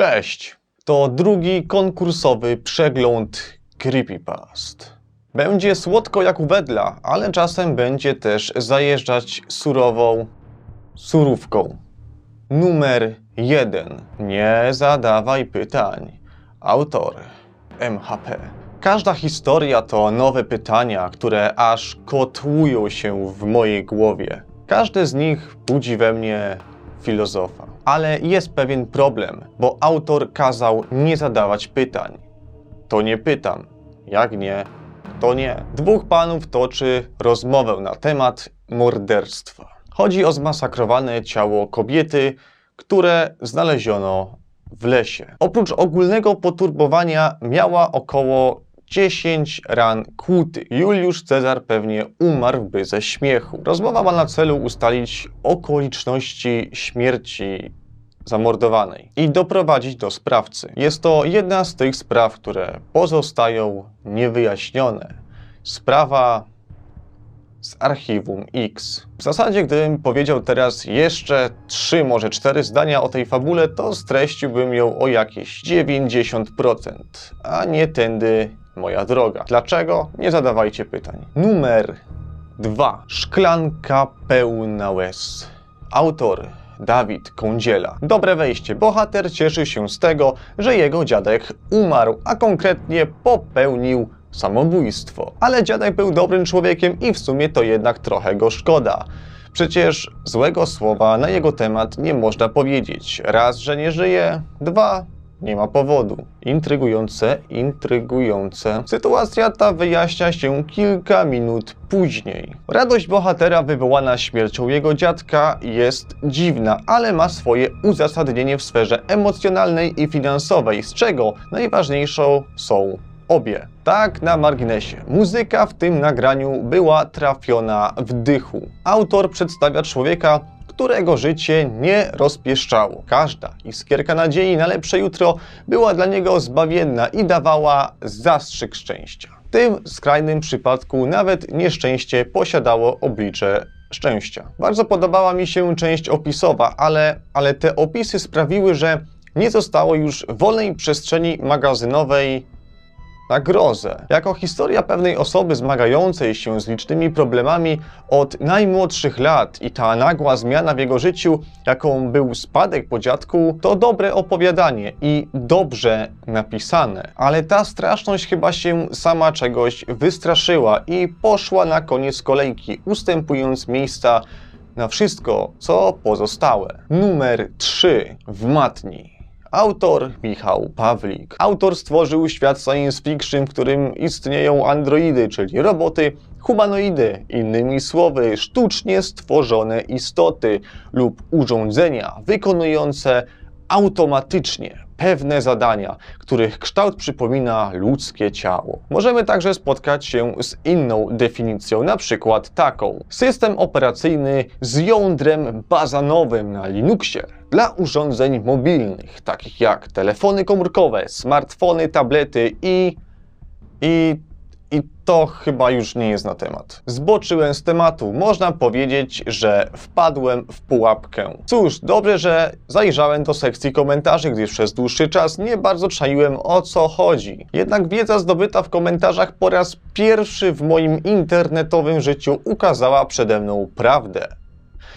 Cześć! To drugi konkursowy przegląd Creepypast. Będzie słodko jak u wedla, ale czasem będzie też zajeżdżać surową surówką. Numer jeden. Nie zadawaj pytań. Autor MHP. Każda historia to nowe pytania, które aż kotłują się w mojej głowie. Każde z nich budzi we mnie filozofa. Ale jest pewien problem, bo autor kazał nie zadawać pytań. To nie pytam. Jak nie, to nie. Dwóch panów toczy rozmowę na temat morderstwa. Chodzi o zmasakrowane ciało kobiety, które znaleziono w lesie. Oprócz ogólnego poturbowania miała około 10 ran kłuty. Juliusz Cezar pewnie umarłby ze śmiechu. Rozmowa ma na celu ustalić okoliczności śmierci zamordowanej i doprowadzić do sprawcy. Jest to jedna z tych spraw, które pozostają niewyjaśnione. Sprawa z archiwum X. W zasadzie, gdybym powiedział teraz jeszcze trzy, może cztery zdania o tej fabule, to streściłbym ją o jakieś 90%, a nie tędy moja droga. Dlaczego? Nie zadawajcie pytań. Numer 2. Szklanka pełna łez. Autor Dawid Kądziela. Dobre wejście. Bohater cieszy się z tego, że jego dziadek umarł, a konkretnie popełnił samobójstwo. Ale dziadek był dobrym człowiekiem i w sumie to jednak trochę go szkoda. Przecież złego słowa na jego temat nie można powiedzieć. Raz, że nie żyje, dwa, nie ma powodu. Intrygujące, intrygujące. Sytuacja ta wyjaśnia się kilka minut później. Radość bohatera wywołana śmiercią jego dziadka jest dziwna, ale ma swoje uzasadnienie w sferze emocjonalnej i finansowej, z czego najważniejszą są obie. Tak na marginesie. Muzyka w tym nagraniu była trafiona w dychu. Autor przedstawia człowieka, którego życie nie rozpieszczało. Każda iskierka nadziei na lepsze jutro była dla niego zbawienna i dawała zastrzyk szczęścia. W tym skrajnym przypadku nawet nieszczęście posiadało oblicze szczęścia. Bardzo podobała mi się część opisowa, ale, ale te opisy sprawiły, że nie zostało już wolnej przestrzeni magazynowej na grozę. Jako historia pewnej osoby zmagającej się z licznymi problemami od najmłodszych lat i ta nagła zmiana w jego życiu, jaką był spadek po dziadku, to dobre opowiadanie i dobrze napisane. Ale ta straszność chyba się sama czegoś wystraszyła i poszła na koniec kolejki, ustępując miejsca na wszystko, co pozostałe. Numer 3 w matni. Autor Michał Pawlik. Autor stworzył świat science fiction, w którym istnieją androidy, czyli roboty, humanoidy, innymi słowy, sztucznie stworzone istoty lub urządzenia wykonujące automatycznie pewne zadania, których kształt przypomina ludzkie ciało. Możemy także spotkać się z inną definicją, na przykład taką: system operacyjny z jądrem bazanowym na Linuxie dla urządzeń mobilnych, takich jak telefony komórkowe, smartfony, tablety i i i to chyba już nie jest na temat. Zboczyłem z tematu. Można powiedzieć, że wpadłem w pułapkę. Cóż, dobrze, że zajrzałem do sekcji komentarzy, gdyż przez dłuższy czas nie bardzo czaiłem o co chodzi. Jednak wiedza zdobyta w komentarzach po raz pierwszy w moim internetowym życiu ukazała przede mną prawdę.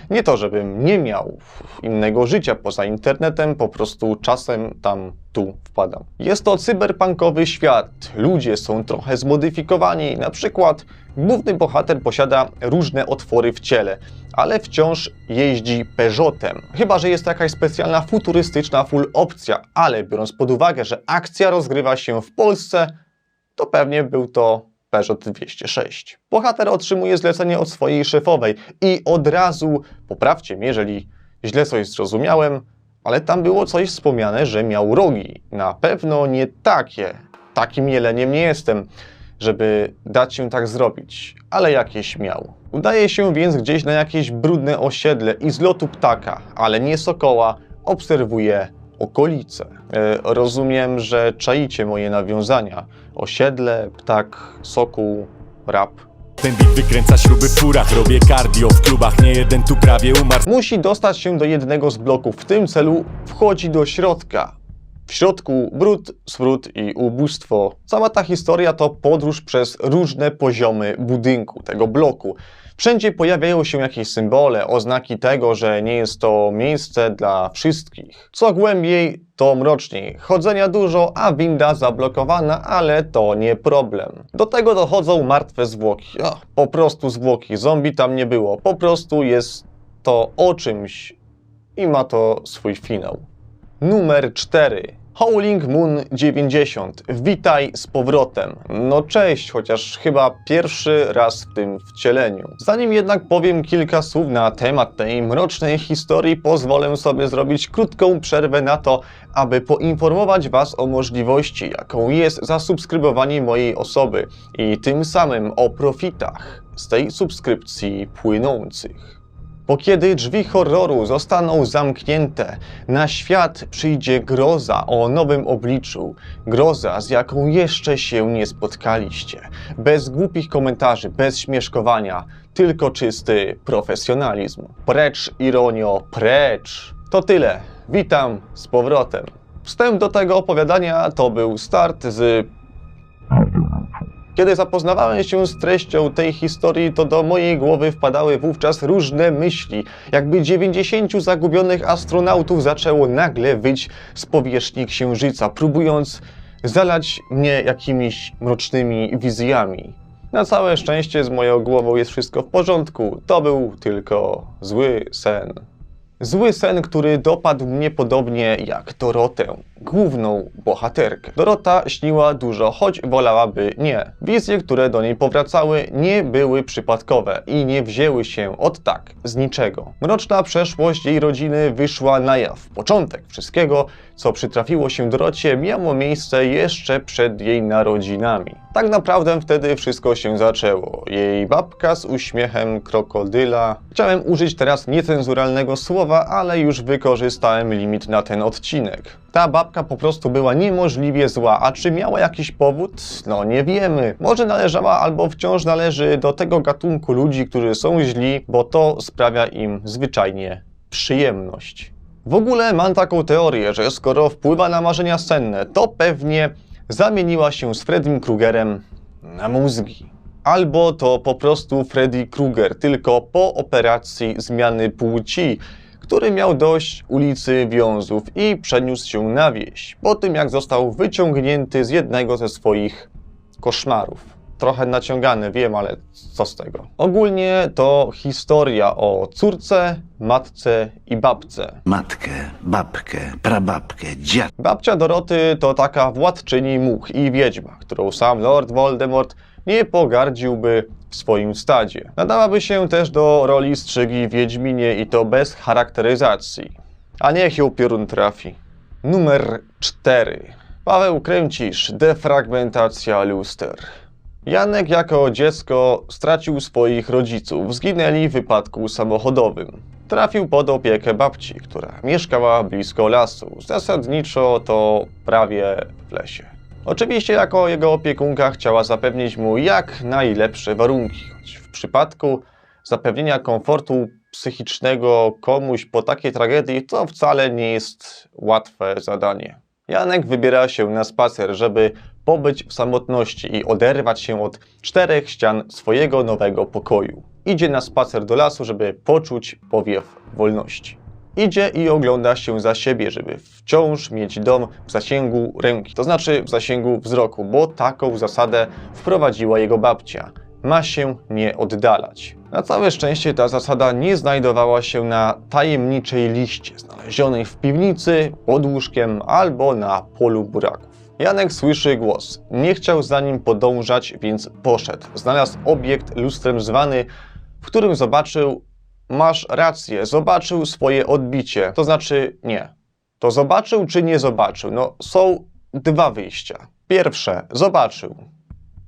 Nie to, żebym nie miał innego życia poza internetem, po prostu czasem tam tu wpadam. Jest to cyberpunkowy świat. Ludzie są trochę zmodyfikowani. Na przykład główny bohater posiada różne otwory w ciele, ale wciąż jeździ Peugeotem. Chyba, że jest to jakaś specjalna futurystyczna full opcja, ale biorąc pod uwagę, że akcja rozgrywa się w Polsce, to pewnie był to Peugeot 206. Bohater otrzymuje zlecenie od swojej szefowej i od razu, poprawcie mnie, jeżeli źle coś zrozumiałem, ale tam było coś wspomniane, że miał rogi. Na pewno nie takie. Takim jeleniem nie jestem, żeby dać się tak zrobić, ale jakieś miał. Udaje się więc gdzieś na jakieś brudne osiedle i z lotu ptaka, ale nie sokoła, obserwuje okolice. E, rozumiem, że czaicie moje nawiązania. Osiedle, ptak, sokół, rap. Ten beat wykręca śruby w furach Robię cardio w klubach, nie jeden tu prawie umarł Musi dostać się do jednego z bloków. W tym celu wchodzi do środka. W środku brud, smród i ubóstwo. Cała ta historia to podróż przez różne poziomy budynku, tego bloku. Wszędzie pojawiają się jakieś symbole, oznaki tego, że nie jest to miejsce dla wszystkich. Co głębiej, to mroczniej. Chodzenia dużo, a winda zablokowana, ale to nie problem. Do tego dochodzą martwe zwłoki. Po prostu zwłoki. Zombie tam nie było. Po prostu jest to o czymś i ma to swój finał. Numer 4. Howling Moon 90. Witaj z powrotem. No cześć, chociaż chyba pierwszy raz w tym wcieleniu. Zanim jednak powiem kilka słów na temat tej mrocznej historii, pozwolę sobie zrobić krótką przerwę na to, aby poinformować Was o możliwości, jaką jest zasubskrybowanie mojej osoby i tym samym o profitach z tej subskrypcji płynących. Bo kiedy drzwi horroru zostaną zamknięte, na świat przyjdzie groza o nowym obliczu, groza, z jaką jeszcze się nie spotkaliście. Bez głupich komentarzy, bez śmieszkowania, tylko czysty profesjonalizm. Precz, ironio, precz. To tyle. Witam z powrotem. Wstęp do tego opowiadania to był start z kiedy zapoznawałem się z treścią tej historii, to do mojej głowy wpadały wówczas różne myśli, jakby 90 zagubionych astronautów zaczęło nagle wyć z powierzchni Księżyca, próbując zalać mnie jakimiś mrocznymi wizjami. Na całe szczęście z moją głową jest wszystko w porządku. To był tylko zły sen. Zły sen, który dopadł mnie podobnie jak Dorotę, główną bohaterkę. Dorota śniła dużo, choć wolałaby nie. Wizje, które do niej powracały, nie były przypadkowe i nie wzięły się od tak, z niczego. Mroczna przeszłość jej rodziny wyszła na jaw. Początek wszystkiego, co przytrafiło się Dorocie, miało miejsce jeszcze przed jej narodzinami. Tak naprawdę wtedy wszystko się zaczęło. Jej babka z uśmiechem krokodyla. Chciałem użyć teraz niecenzuralnego słowa, ale już wykorzystałem limit na ten odcinek. Ta babka po prostu była niemożliwie zła, a czy miała jakiś powód? No nie wiemy. Może należała albo wciąż należy do tego gatunku ludzi, którzy są źli, bo to sprawia im zwyczajnie przyjemność. W ogóle mam taką teorię, że skoro wpływa na marzenia senne, to pewnie zamieniła się z Freddym Krugerem na mózgi. Albo to po prostu Freddy Krueger, tylko po operacji zmiany płci, który miał dość ulicy Wiązów i przeniósł się na wieś, po tym jak został wyciągnięty z jednego ze swoich koszmarów. Trochę naciągane, wiem, ale co z tego? Ogólnie to historia o córce, matce i babce. matkę, babkę, prababkę, dziad. Babcia Doroty to taka władczyni much i wiedźma, którą sam Lord Voldemort nie pogardziłby w swoim stadzie. Nadałaby się też do roli strzygi w Wiedźminie i to bez charakteryzacji. A niech ją piorun trafi. Numer 4. Paweł Kręcisz, defragmentacja luster. Janek jako dziecko stracił swoich rodziców, zginęli w wypadku samochodowym. Trafił pod opiekę babci, która mieszkała blisko lasu. Zasadniczo to prawie w lesie. Oczywiście jako jego opiekunka chciała zapewnić mu jak najlepsze warunki, choć w przypadku zapewnienia komfortu psychicznego komuś po takiej tragedii to wcale nie jest łatwe zadanie. Janek wybiera się na spacer, żeby pobyć w samotności i oderwać się od czterech ścian swojego nowego pokoju. Idzie na spacer do lasu, żeby poczuć powiew wolności. Idzie i ogląda się za siebie, żeby wciąż mieć dom w zasięgu ręki, to znaczy w zasięgu wzroku, bo taką zasadę wprowadziła jego babcia. Ma się nie oddalać. Na całe szczęście ta zasada nie znajdowała się na tajemniczej liście znalezionej w piwnicy, pod łóżkiem albo na polu buraków. Janek słyszy głos. Nie chciał za nim podążać, więc poszedł. Znalazł obiekt lustrem zwany, w którym zobaczył Masz rację, zobaczył swoje odbicie. To znaczy, nie. To zobaczył czy nie zobaczył? No, są dwa wyjścia. Pierwsze, zobaczył.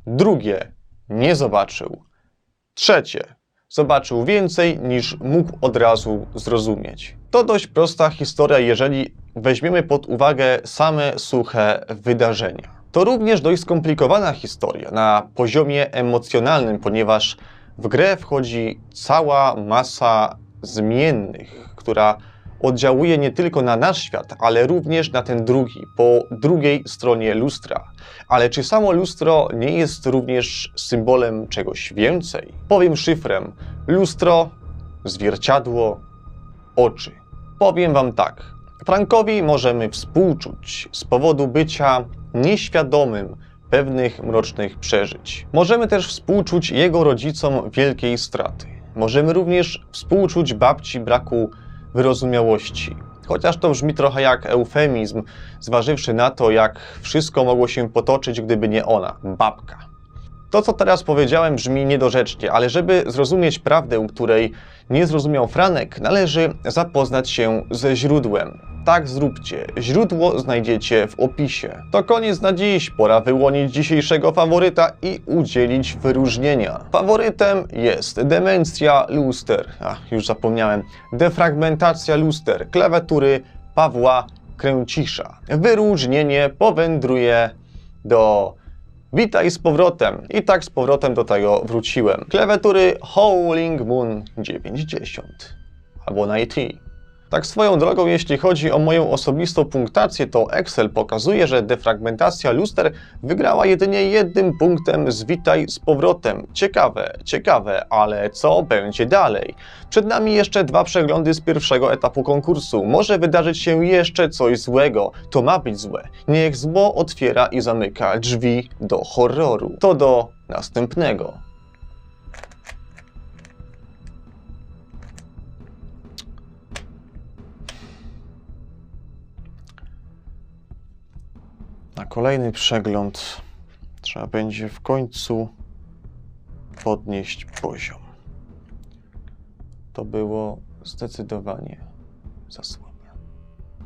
Drugie, nie zobaczył. Trzecie, zobaczył więcej niż mógł od razu zrozumieć. To dość prosta historia, jeżeli weźmiemy pod uwagę same suche wydarzenia. To również dość skomplikowana historia na poziomie emocjonalnym, ponieważ w grę wchodzi cała masa zmiennych, która oddziałuje nie tylko na nasz świat, ale również na ten drugi, po drugiej stronie lustra. Ale czy samo lustro nie jest również symbolem czegoś więcej? Powiem szyfrem: lustro, zwierciadło, oczy. Powiem wam tak. Frankowi możemy współczuć z powodu bycia nieświadomym pewnych mrocznych przeżyć. Możemy też współczuć jego rodzicom wielkiej straty. Możemy również współczuć babci braku wyrozumiałości. Chociaż to brzmi trochę jak eufemizm, zważywszy na to, jak wszystko mogło się potoczyć, gdyby nie ona, babka. To, co teraz powiedziałem, brzmi niedorzecznie, ale żeby zrozumieć prawdę, której nie zrozumiał Franek, należy zapoznać się ze źródłem. Tak zróbcie. Źródło znajdziecie w opisie. To koniec na dziś. Pora wyłonić dzisiejszego faworyta i udzielić wyróżnienia. Faworytem jest demencja luster. A, już zapomniałem. Defragmentacja luster. Klawiatury Pawła Kręcisza. Wyróżnienie powędruje do Witaj z powrotem. I tak z powrotem do tego wróciłem. Klawiatury Howling Moon 90 albo 90. Tak swoją drogą, jeśli chodzi o moją osobistą punktację, to Excel pokazuje, że defragmentacja luster wygrała jedynie jednym punktem z Witaj z powrotem. Ciekawe, ciekawe, ale co będzie dalej? Przed nami jeszcze dwa przeglądy z pierwszego etapu konkursu. Może wydarzyć się jeszcze coś złego. To ma być złe. Niech zło otwiera i zamyka drzwi do horroru. To do następnego. Kolejny przegląd trzeba będzie w końcu podnieść poziom. To było zdecydowanie za słabe.